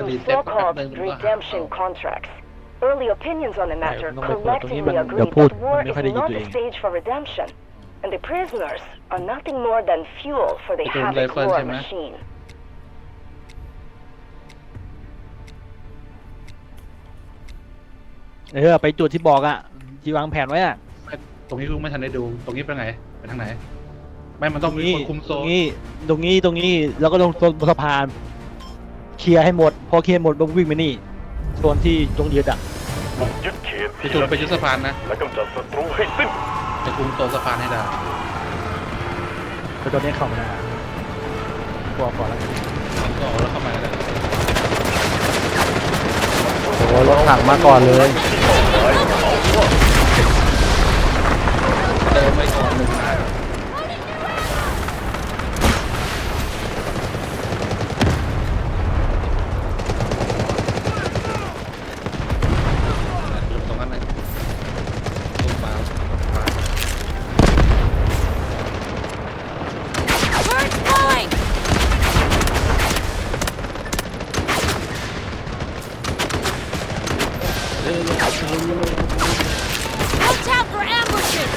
จะ to รีเซ็ตแป๊บ so-called นึงมันก็หา redemption contracts. Early opinions on the matter Right, no, but- but collectively even agree the put- that war มันไม่ is ค่อยได้ยิน not ตัว the เอง stage for redemption, and the prisoners are nothing more than fuel for the ไปดูไร Havoc เฟิล war ใช่ไหม machine. เออไปจุดที่บอกอะที่วางแผนไว้อะตรงนี้กูไม่ทันได้ดู ตรงนี้ไปไหนไปทางไหน ไม่มันต้องมีคนคุมโซตรนงนี้ตรงนี้ตรงนี้แล้วก็ตรงตรงสะพาน เคลียร์ให้หมด พอเคลียร์หมดก็วิ่งไปนี่โซนที่ตรงยึดอะบุกยึดเขตไปจุดไปยึดสะพานนะและกำจัดศัตรูให้สิ้นไปคุมโซนสะพานให้ได้แต่ตอนนี้เข้าไม่ได้กลัวก่อนแล้วมันก็เอาแล้วเข้ามาแล้วโอ้รถถังมาก่อนเลย เติมไปก่อนหนึ่งนะหยุดตรงนั้นเลยลงมา Birds flying! Watch out for ambushes!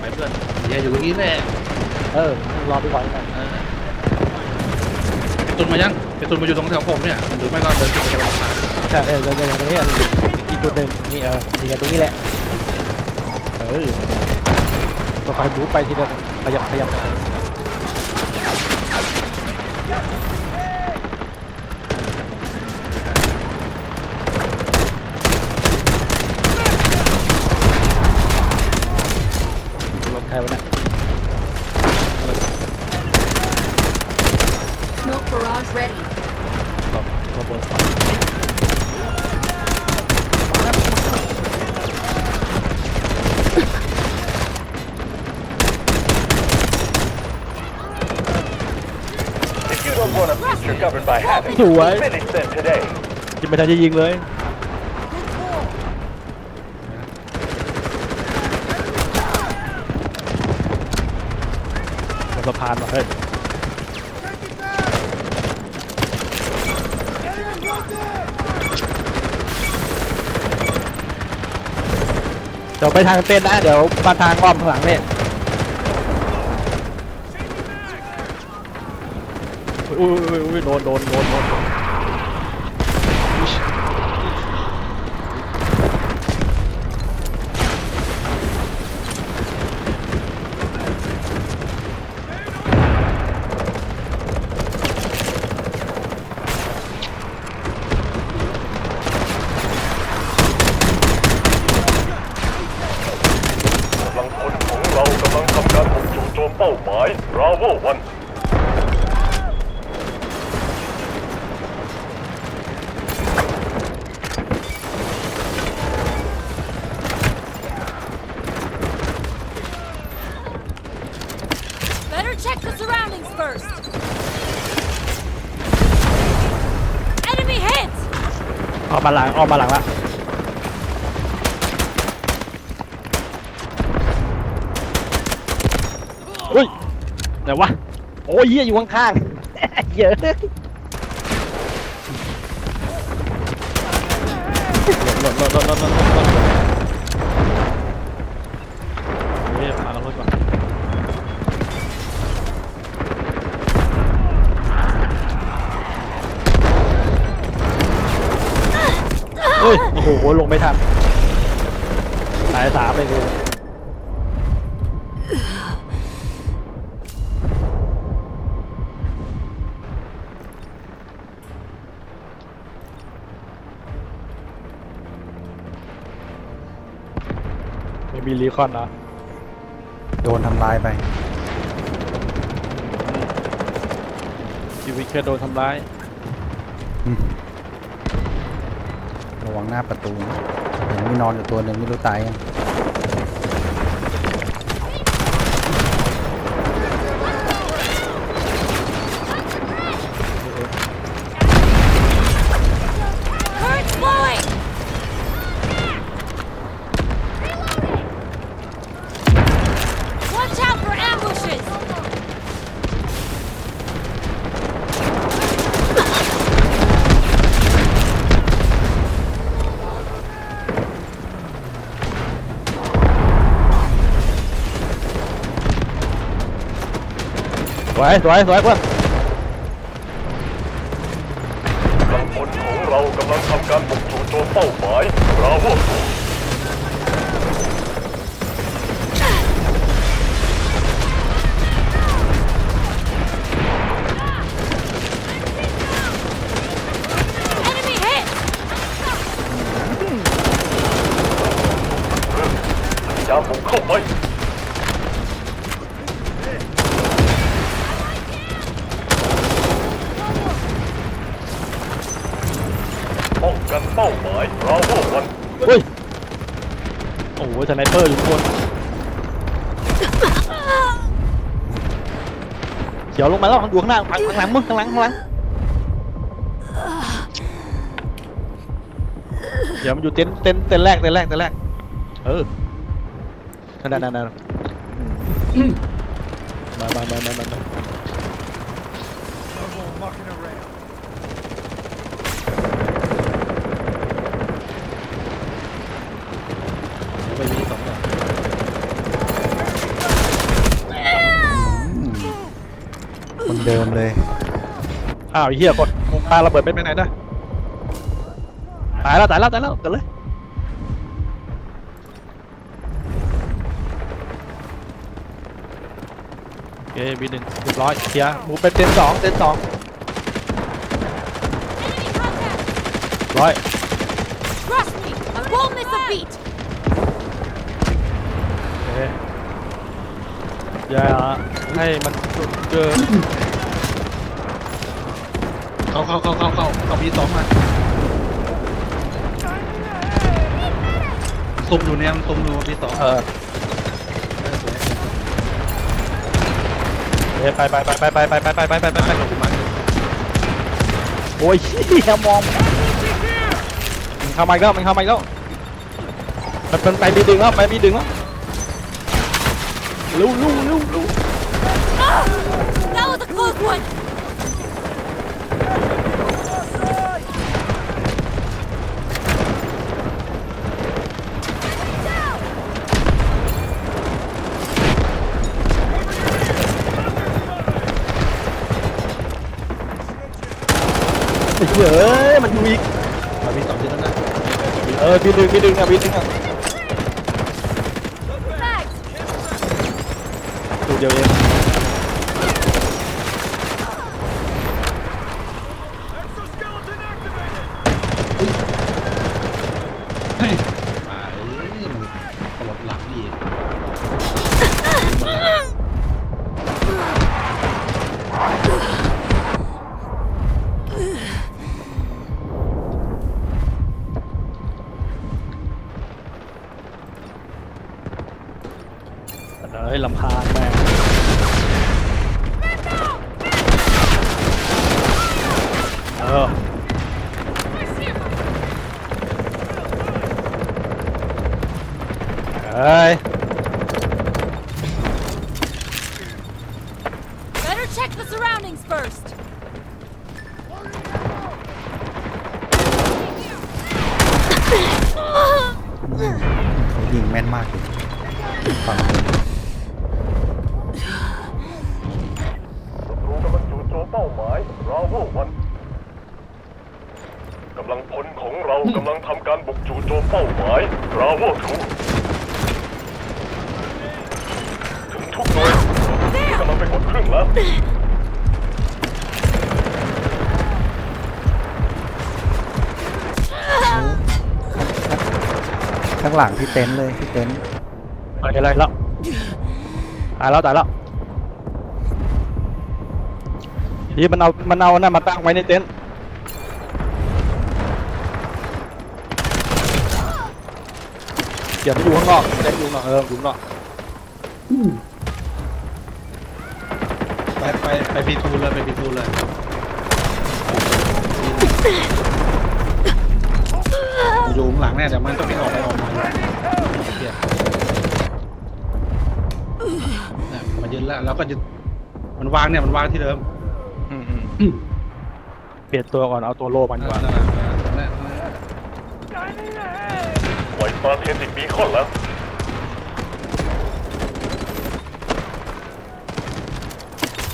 ไปเพื่อนอย่าอยู่ตรงนี้แน่เออ รอไปก่อนกันเออไปตุนมายังไปตุนมาอยู่ตรงแถวผมเนี่ยหรือไม่ก็เดินไปบนสะพานใช่เออเดี๋ยวเดี๋ยวตรงนี้อะอีก จุดหนึ่งนี่เออนี่ไงตรงนี้แหละเออก็คอยบู๊ไปทีละขยับขยับลงใครวะเนี่ย Smoke barrage ready. ลงลงบน If you don't want a future governed by Havoc, สวย finish them today. ยังไม่ทันจะยิงเลย บนสะพานว่ะเฮ้ย เดี๋ยวไปทางเต้นนะ เดี๋ยวมาทางอ้อมข้างหลังเนี่ย อุ้ยอุ้ยโดนโดนโดนโดนกำลังพลของเรากำลังทำการบุกจู่โจมเป้าหมาย Bravo น ออกมาหลังออกมาหลังละอุ้ยไหนวะโอ้ยเหี้ยอยู่ข้างๆ เยอะหล่นหล่นหล่นหล่นหล่นหล่น โอ้โหลงไม่ทันสายสามเลยกูไม่มีรีคอนเหรอโดนทำลายไป ชีวิตแค่โดนทำร้าย ระวังหน้าประตูเห็นมีนอนอยู่ตัวหนึ่งไม่รู้ตายยัง วยสวยสวยเพื่อนกำลังพลของเรากำลังทำการบุกจู่โจมเป้าหมายเราพวก Enemy hit! พยายามบุกเข้าไปป้องกันเป้าหมายเราพวกวันเฮ้ย โอ้โหสไนเปอร์อยู่ข้างบนเขียวลงมาแล้วอยู่ข้างหน้าข้างหลังมึงข้างหลังข้างหลังเดี๋ยวมันอยู่เต็นท์เต็นท์เต็นท์แรกเต็นท์แรกเต็นท์แรก เออ นั่นนั่นนั่นนั่นมามามามามาปมีสองดอก คนเดิมเลย อ้าวไอ้เหี้ยกดปาระเบิดเป็นไปไหนนะตายแล้วตายแล้วตายแล้วกันเลยโอเคบีหนึ่งเรียบร้อยเคลียร์หมูเป็นเต็นท์สองเต็นท์สอง Enemy contact! ร้อย Trust me, I won't miss a beat! โอเคอย่าให้มันเจอ เข้าเข้าเข้าเข้าเข้าเข้ามีสองมาซุ่มอยู่เนี่ยมันซุ่มอยู่มีสองเออโอเคไปไปไปไปไปไปไปไปไปไปไปไปโอ้ยเหี้ยมองมันเข้ามาอีกแล้วมันเข้ามาอีกแล้วมันเป็นไปบีดึงแล้วไปบีดึงแล้วลูลูลูลู That was a close one! เหี้ยเอ้ยมันอยู่อีก มามีสองทีแล้วนะ เออพี่ดึงพี่ดึงอะพี่ดึงอะ เขายิงแม่นมากเลยฝั่งนู้นศัตรูกำลังจู่โจมเป้าหมายเราพวกวันกำลังพลของเรากำลังทำการบุกจู่โจมเป้าหมายเราพวกทูถึงทุกหน่วยกำลังไปกดครึ่งแล้วางหลังที่เต็นท์เลยที่เต็นท์ไปอะไรแล้วตายแล้วตายแล้วทีมันเอา มันเอานั่นมาตั้งไว้ในเต็นท์เดี๋ยวมันอยู่ข้างนอกเต็นท์อยู่ข้างนอกเอออยู่ข้างนอกไปไปไปพีทูเลยไปพีทูเลย อยู่ข้างหลังแน่แต่มันต้องไปออกไปออกมาเหี้ยเนี่ยมายืนแล้วแล้วก็จะมันวางเนี่ยมันวางที่เดิมอืมอืมเปลี่ยนตัวก่อนเอาตัวโลมันก่อนนั่นแหละนั่นแหละปล่อยปลาเทนติกบีคอนแล้ว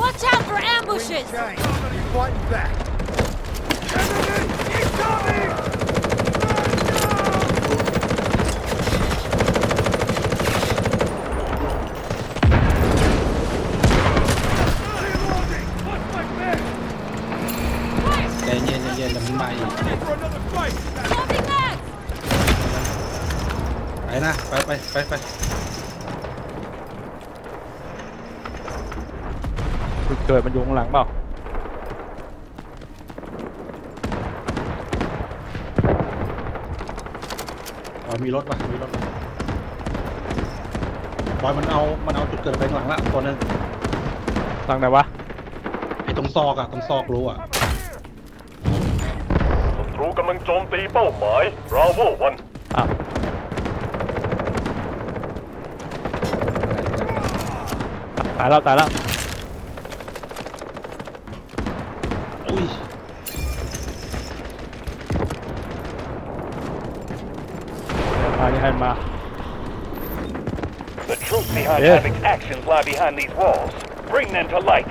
Watch Watch out for ambushes! Fire! ใจเย็นใจเย็นเดี๋ยวมันมาอีก Loading mags! ไปไปไปไปจุดเกิดมันอยู่ข้างหลังเปล่าอ๋อมีรถป่ะมีรถป่ะบอยมันเอา มันเอาจุดเกิดไปข้างหลังละตัวนึงหลังไหนวะไอ้ตรงซอกอะตรงซอกรู้อะศัตรูกำลังโจมตีเป้าหมายบราโววัน อ้าวตายแล้วตายแล้ว อุ้ย มาที่ให้มา The truth behind Yeah. Havoc's actions lie behind these walls. Bring them to light.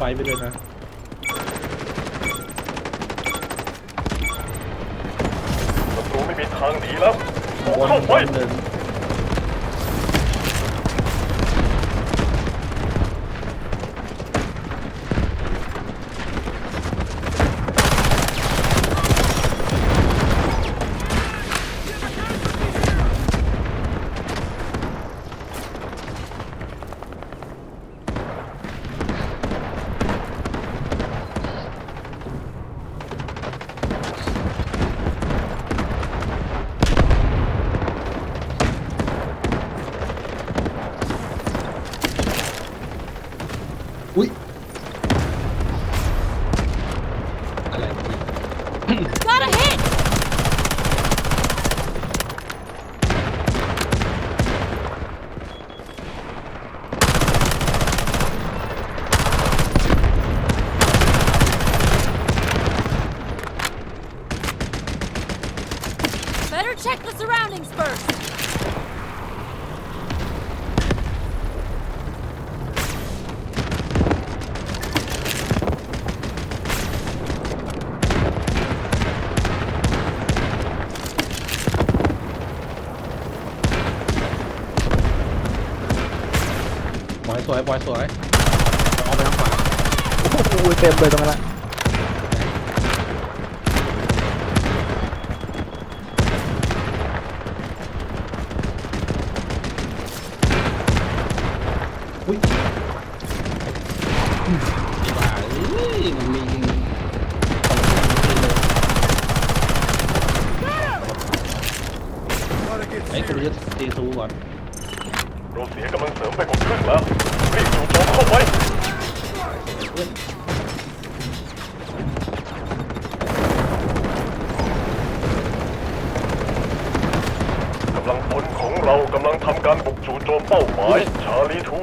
ไฟยืมไฟไปด้วยนะศัตรูไม่มีทางหนีแล้วบุกบนเข้าบไปนหนึ่งอุ้ยอะไรเนี่ย Got a hit! Better check the surroundings first! บอยส วยบอยสวยเอาไปทางขวาโอ้ยเต็มเลยตรงนั้นละอุ้ยอืมไอ้บ้าเอ้ยมันมีไอ้กูจะตีซูก่อน เราเสียกำลังเสริมไปกว่าครึ่งแล้ว รีบจู่โจมเข้าไปกำลังพลของเรากำลังทำการบุกจู่โจมเป้าหมาย ชาลีทู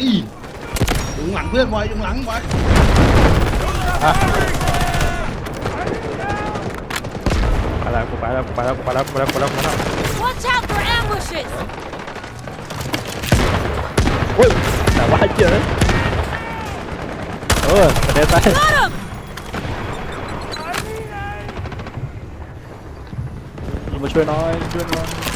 อีอยู่หลังเพื่อนบอยอยู่หลังบอยไป แล้วกูไปแล้วกูไปแล้วกูไปแล้วกูไปแล้วกูไปแล้วกูไปแล้ว Watch out for ambushes! โอ้ยแต่ว่าเจอเออกระเด็นไป Got him! มาช่วยหน้อยช่วยหน้อย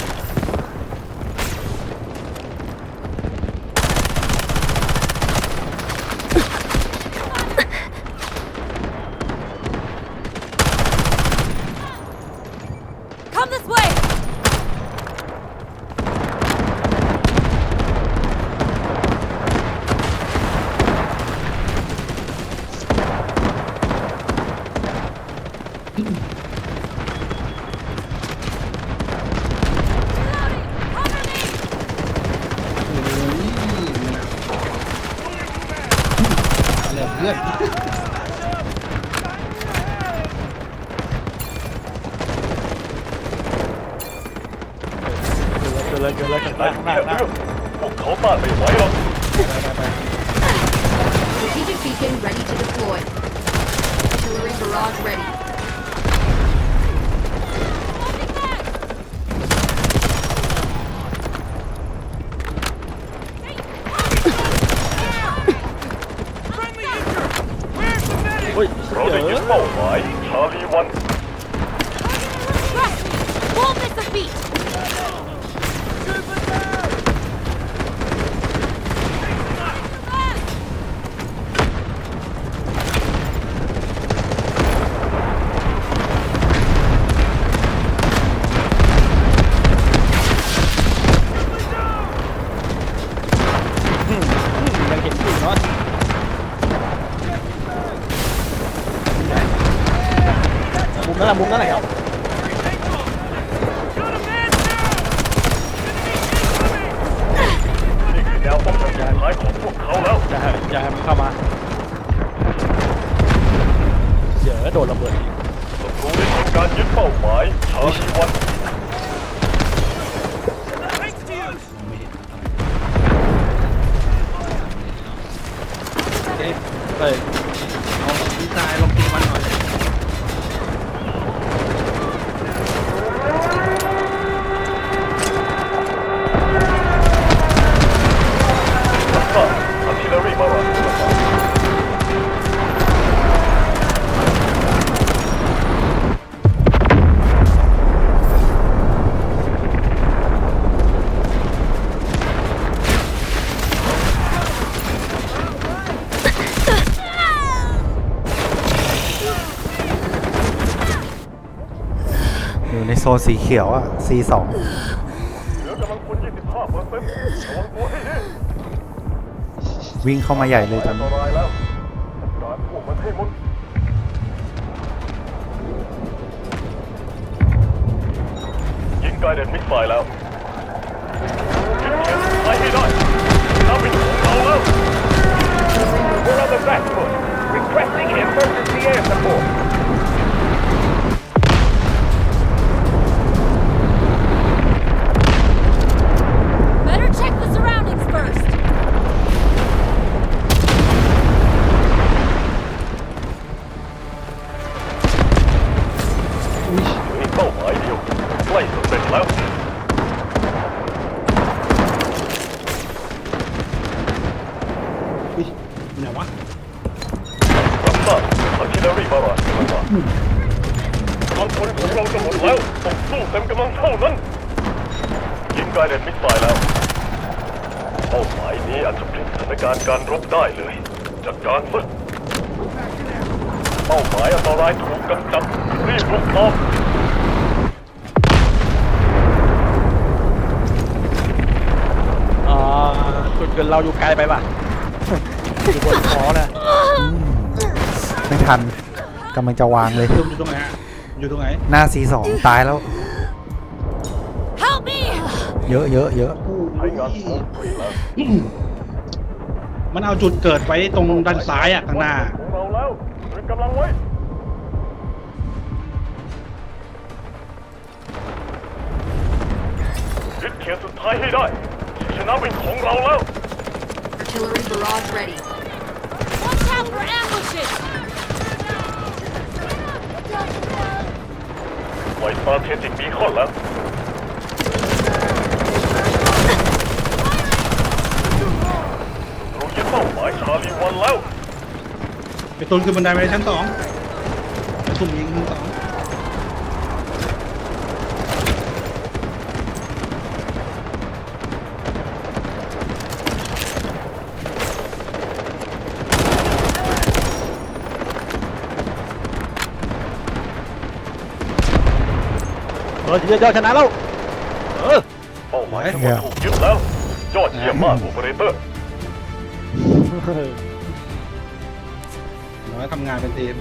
เลยเกิดเลยข้างหน้าข้างหน้าแค่ข้างหน้าเรื่องพวกเขาต้านไม่ไหวหรอก Strategic beacon ready to deploy. Artillery barrage ready. Friendly เราได้ยึดเป้าหมาย เป้าหม อยู่ในโซนสีเขียวอะ C2 เหลือกำลังพล25เปอร์เซ็นต์ระวังตัวให้ดีวิ่งเข้ามาใหญ่เลยตอนอันตนี้รายแล้วจัดการพวกมันให้หมดยิงไกเด็นมิสไซล์แล้วยึดเข็มไปให้ได้น้ำเป็นของเราแล้ว We're on the back foot. Requesting emergency air support. ป้าหมายอันตรายถูกกำจัดรีบลุกตอบอ่าจุดเกินเราอยู่ไกลไปป่ะ อยู่บนคอนะไม่ทันกำลังจะวางเลยลุงอยู่ตรงไหนฮะอยู่ตรงไหนหน้า C2 ตายแล้ว Help me! เยอะเยอะเยอะใช้งานโคมฟรีแล้วมันเอาจุดเกิดไว้ตรงด้านซ้ายอะข้างหน้า ของเราแล้วตรึงกำลังไว้ ยึดเขียนสุดท้ายให้ได้ชนะเป็นของเราแล้ว Artillery barrage ready. Watch out for ambushes! ไวสตาร์เทจิกบีคอนแล้ว รู้ยึดเป้าหมายชาลีวันแล้ว ไปตุนขึ้นบันไดไปชั้นสองไปสุ่มยิงชั้นสองเออเดี๋ยวชนะแล้วเออเป้าหมายทั้งหมดถูกยึดแล้วยอดเยี่ยมมากโอเปอเรเตอร์ น้อยทำงานเป็นทีม